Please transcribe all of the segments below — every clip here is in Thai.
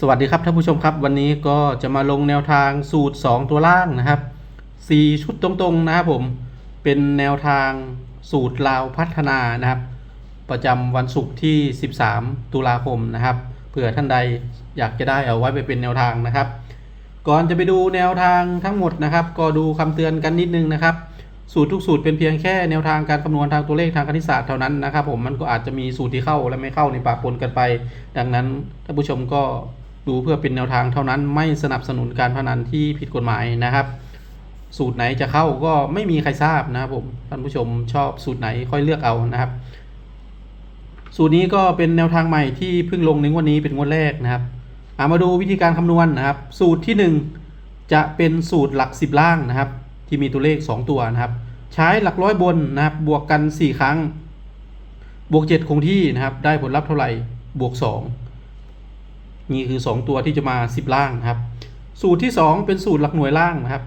สวัสดีครับท่านผู้ชมครับ วันนี้ก็จะมาลงแนวทางสูตร 2 ตัวล่างนะครับ 4 ชุดตรงๆนะครับผมเป็นแนวทางสูตรลาวพัฒนานะครับ ประจำวันศุกร์ที่ 13 ตุลาคมนะครับเผื่อท่านใดอยากจะได้เอาไว้ไปเป็นแนวทางนะครับ ก่อนจะไปดูแนวทางทั้งหมดนะครับ ก็ดูคำเตือนกันนิดนึงนะครับ สูตรทุกสูตรเป็นเพียงแค่แนวทางการคำนวณทางตัวเลขทางคณิตศาสตร์เท่านั้นนะครับ ผมมันก็อาจจะมีสูตรที่เข้าและไม่เข้าในปะปนกันไป ดังนั้นท่านผู้ชมก็ ดูเพื่อเป็นแนวทางเท่านั้นไม่สนับสนุนการพนันที่ผิดกฎหมายนะครับ สูตรไหนจะเข้าก็ไม่มีใครทราบนะครับผมท่านผู้ชมชอบสูตรไหนค่อยเลือกเอานะครับ สูตรนี้ก็เป็นแนวทางใหม่ที่เพิ่งลงในวดนี้เป็นงวดแรกนะครับอามาดูวิธีการคำนวณนะครับ สูตรที่ 1 จะเป็นสูตรหลัก 10 ล่างนะครับ ที่มีตัวเลข 2 ตัวนะครับ ใช้หลักร้อยบนนะครับบวกกัน 4 ครั้ง บวก 7 คงที่นะครับ ได้ผลลัพธ์เท่าไหร่บวก 2 นี่คือ 2 ตัวที่จะมา 10 ล่างนะครับ สูตรที่ 2 เป็นสูตรหลักหน่วยล่างนะครับ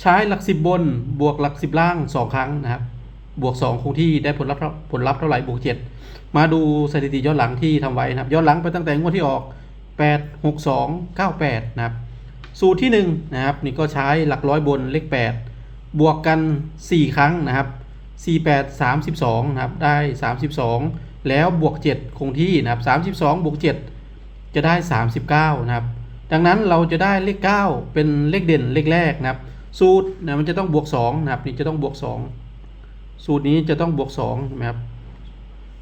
ใช้หลัก 10 บนบวกหลัก 10 ล่าง 2 ครั้งนะครับ บวก 2 คงที่ได้ผลลัพธ์เท่าผลลัพธ์เท่าไหร่บวก 7 มาดูสถิติย้อนหลังที่ทำไว้นะครับย้อนหลังไปตั้งแต่งวดที่ออก 8 6 2 9 8 นะครับ สูตรที่ 1 นะครับ นี่ก็ใช้หลักร้อยบนเลข 8 บวกกัน 4 ครั้งนะครับ 4 8 32 นะครับ ได้ 32 แล้วบวก 7 คงที่นะครับ32บวก 7 จะได้ 39 นะครับ ดังนั้นเราจะได้เลข 9 เป็นเลขเด่นเลขแรกนะครับ สูตรนะมันจะต้องบวก2นะครับนี่จะต้องบวก 2 สูตรนี้จะต้องบวก2นะครับ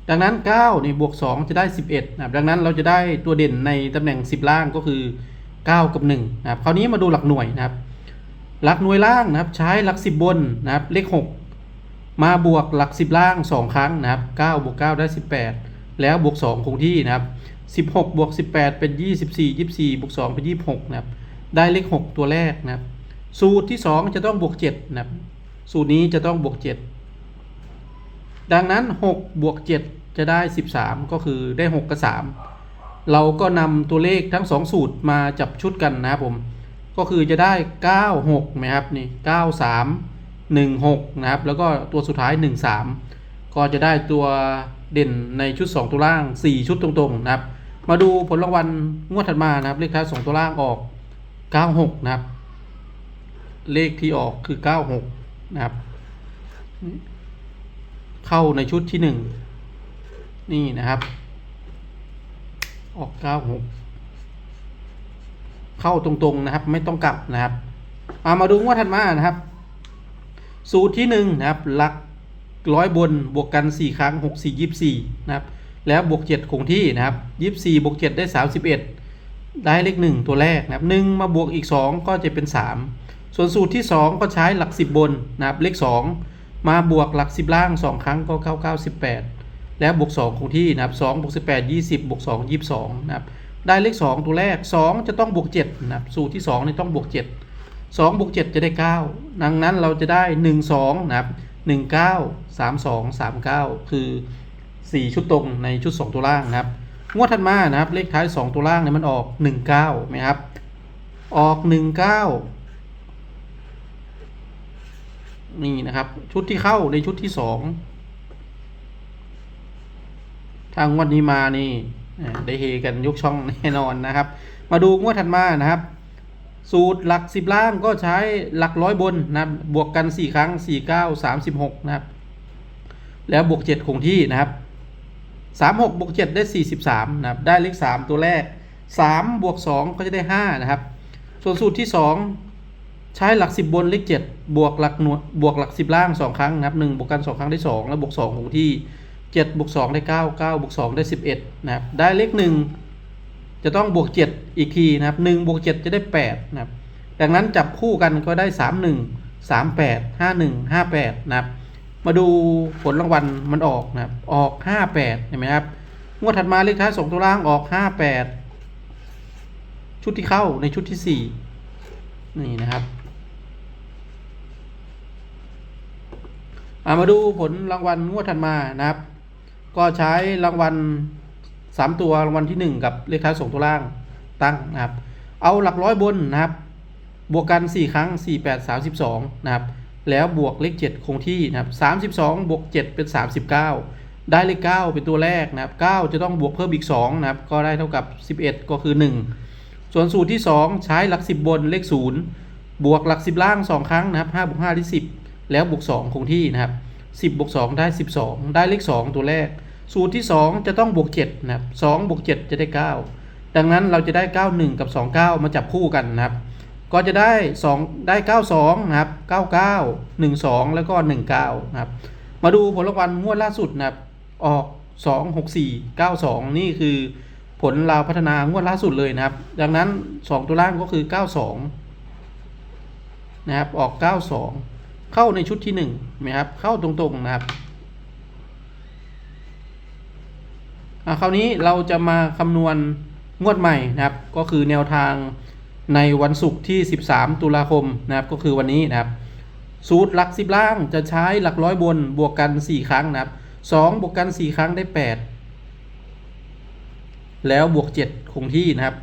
ดังนั้น9นี่บวก 2 จะได้ 11นะครับดังนั้นเราจะได้ตัวเด่นในตำแหน่ง 10 ล่างก็คือ 9 กับ1นะครับคราวนี้มาดูหลักหน่วยนะครับ หลักหน่วยล่างนะครับ ใช้หลัก 10 บนนะครับเลข 6 มาบวกหลัก 10 ล่าง 2 ครั้งนะครับ9บวก9ได้ 18 แล้วบวก 2 คงที่นะครับ 16 บวก 18 เป็น 24 24 บวก 2 เป็น 26 นะครับ ได้เลข 6 ตัวแรกนะครับ สูตรที่ 2 จะต้องบวก 7 นะครับ สูตรนี้จะต้องบวก 7 ดังนั้น 6 บวก 7 จะได้ 13 ก็คือได้ 6 กับ 3 เราก็นำตัวเลขทั้ง 2 สูตรมาจับชุดกันนะครับผม ก็คือจะได้ 9 6นะครับ นี่ 9 3 1 6 นะครับ แล้วก็ตัวสุดท้าย 1 3 ก็จะได้ตัวเด่นในชุด 2 ตัวล่าง 4 ชุดตรงๆนะครับ มาดูผลรางวัลงวดถัดมานะครับเลขท้าย2ตัวล่างออก 96 นะครับ เลขที่ออกคือ 96 นะครับ เข้าในชุดที่หนึ่งนี่นะครับ ออกเก้าหกเข้าตรงๆนะครับ ไม่ต้องกลับนะครับเอามาดูงวดถัดมานะครับ สูตรที่หนึ่งนะครับหลักร้อยบนบวกกันสี่ครั้งหกสี่ยี่สี่นะครับ แล้วบวกเจ็ดคงที่นะครับยี่สี่บวกเจ็ดได้สามสิบเอ็ดได้เลขหนึ่งตัวแรกนะครับหนึ่งมาบวกอีกสองก็จะเป็นสามส่วนสูตรที่สองก็ใช้หลักสิบบนนะครับเลขสองมาบวกหลักสิบล่างสองครั้งก็เก้าเก้าสิบแปดแล้วบวกสองคงที่นะครับสองบวกสิบแปดยี่สิบบวกสองยี่สิบสองนะครับได้เลขสองตัวแรกสองจะต้องบวกเจ็ดนะครับสูตรที่สองนี่ต้องบวกเจ็ดสองบวกเจ็ดจะได้เก้าดังนั้นเราจะได้หนึ่งสองนะครับหนึ่งเก้าสามสองสามเก้าคือ สี่ชุดตรงในชุดสองตัวล่างนะครับ งวดถัดมานะครับ เลขท้ายสองตัวล่างเนี่ยมันออกหนึ่งเก้าไหมครับ ออกหนึ่งเก้านี่นะครับ ชุดที่เข้าในชุดที่สองทางงวันนี้มานี่ได้เฮกันยกช่องแน่นอนนะครับ มาดูงวดถัดมานะครับ สูตรหลักสิบล่างก็ใช้หลักร้อยบนนะครับบวกกันสี่ครั้งสี่เก้าสามสิบหกนะครับแล้วบวกเจ็ดคงที่นะครับ สามหกบวกเจ็ดได้สี่สิบสามนะครับได้เลขสามตัวแรกสามบวกสองก็จะได้ห้านะครับ ส่วนสูตรที่สองใช้หลักสิบบนเลขเจ็ดบวกหลักหน่วยบวกหลักสิบล่างสองครั้งนะครับหนึ่งบวกกันสองครั้งได้สองแล้วบวกสองคงที่เจ็ดบวกสองได้เก้าเก้าบวกสองได้สิบเอ็ดนะครับ ได้เลขหนึ่งจะต้องบวก 7 อีกทีนะครับ1บวก7 จะได้ 8 นะครับ ดังนั้นจับคู่กันก็ได้ 3 1 3 8 5 1 5 8 นะครับ มาดูผลรางวัลมันออกนะครับ ออก58เห็นไหมครับ งวดถัดมาเลขท้าย2ตัวล่างออก58ชุดที่เข้าในชุดที่4นี่นะครับามาดูผลรางวัลงวดถัดมานะครับ ก็ใช้รางวัลสามตัวรางวัลที่หนึ่งกับเลขท้ายสองตัวล่างตั้งนะครับ เอาหลักร้อยบนนะครับ บวกกันสี่ครั้งสี่แปดสามสิบสองนะครับ แล้วบวกเลขเจ็ดคงที่นะครับสามสิบสองบวกเจ็ดเป็นสามสิบเก้าได้เลข 9 เป็นตัวแรกนะครับ 9 จะต้องบวกเพิ่มอีก 2 นะครับ ก็ได้เท่ากับ 11 ก็คือ 1 ส่วนสูตรที่ 2 ใช้หลัก 10 บนเลข 0 บวกหลัก 10 ล่าง 2 ครั้งนะครับ5บวก5ได้10 แล้วบวก 2 คงที่นะครับ 10 บวก 2 ได้ 12 ได้เลข 2 ตัวแรก สูตรที่ 2 จะต้องบวก 7 นะครับ2บวก 7 จะได้ 9 ดังนั้นเราจะได้ 91 กับ 29 มาจับคู่กันนะครับ ก็จะได้ 2 ได้ 92 นะครับ 99 12 แล้วก็ 19 นะครับ มาดูผลรางวัลงวดล่าสุดนะครับ ออก 2 6 4 9 2 นี่คือผลราวพัฒนางวดล่าสุดเลยนะครับ ดังนั้น 2 ตัวล่างก็คือ 92 นะครับ ออก 92 เข้าในชุดที่1นะครับ เข้าตรงๆนะครับคราวนี้เราจะมาคำนวณงวดใหม่นะครับ ก็คือแนวทาง ในวันศุกร์ที่ 13 ตุลาคมนะครับก็คือวันนี้นะครับสูตรหลัก10ล่างจะใช้หลักร้อยบนบวกกัน 4 ครั้งนะครับ2บวกกัน 4 ครั้งได้ 8 แล้วบวก 7 คงที่นะครับ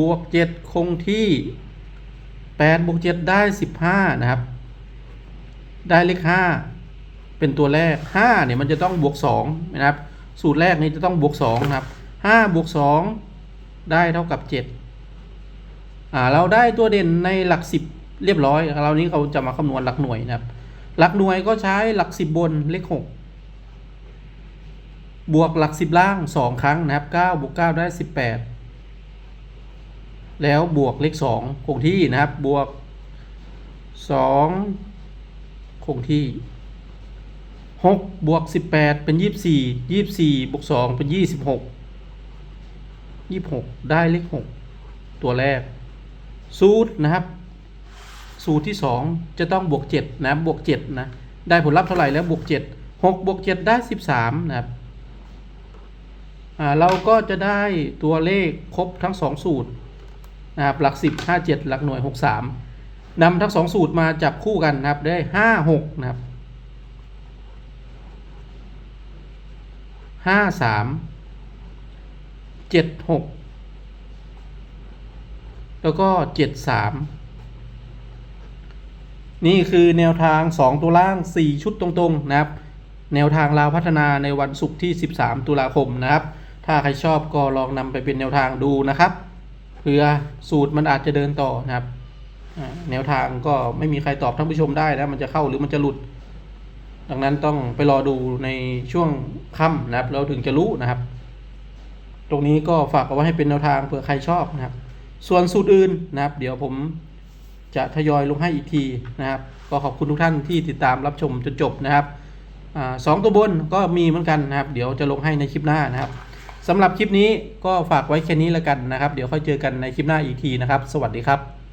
บวก 7 คงที่8บวก7ได้ 15 นะครับ ได้เลข 5 เป็นตัวแรก 5 เนี่ยมันจะต้องบวก 2 นะครับ สูตรแรกนี้จะต้องบวก 2 นะครับ5บวก 2 ได้เท่ากับ 7 อ่าเราได้ตัวเด่นในหลัก10เรียบร้อยคราวนี้เขาจะมาคำนวณหลักหน่วยนะครับ หลักหน่วยก็ใช้หลัก10บบนเลข6บวกหลัก10ล่าง2ครั้งนะครับ9บวก9ได้18แปดแล้วบวกเลข2คงที่นะครับบวก2คงที่6บวก18เป็น24 24บวก2เป็น26 26ได้เลข6ตัวแรก สูตรนะครับ สูตรที่ 2 จะต้องบวก7นะบวก7นะได้ผลลัพธ์เท่าไหร่แล้วบวก7 6บวก7ได้ 13นะครับเราก็จะได้ตัวเลขครบทั้ง 2 สูตรนะครับหลัก 10 57 หลักหน่วย 63นำทั้ง 2 สูตรมาจับคู่กันนะครับได้ 5 6 นะครับห้าสามเจ็ดหก แล้วก็เจ็ดสามนี่คือแนวทางสองตัวล่างสี่ชุดตรงๆนะครับ แนวทางลาวพัฒนาในวันศุกร์ที่ 13 ตุลาคมนะครับ ถ้าใครชอบก็ลองนำไปเป็นแนวทางดูนะครับเผื่อสูตรมันอาจจะเดินต่อนะครับแนวทางก็ไม่มีใครตอบท่านผู้ชมได้นะมันจะเข้าหรือมันจะหลุด ดังนั้นต้องไปรอดูในช่วงค่ำนะครับ เราถึงจะรู้นะครับ ตรงนี้ก็ฝากเอาไว้ให้เป็นแนวทางเผื่อใครชอบนะครับ ส่วนสูตรอื่นนะครับ เดี๋ยวผมจะทยอยลงให้อีกทีนะครับ ก็ขอบคุณทุกท่านที่ติดตามรับชมจนจบนะครับอสองตัวบนก็มีเหมือนกันนะครับ เดี๋ยวจะลงให้ในคลิปหน้านะครับสำหรับคลิปนี้ก็ฝากไว้แค่นี้แล้วกันนะครับ เดี๋ยวค่อยเจอกันในคลิปหน้าอีกทีนะครับ สวัสดีครับ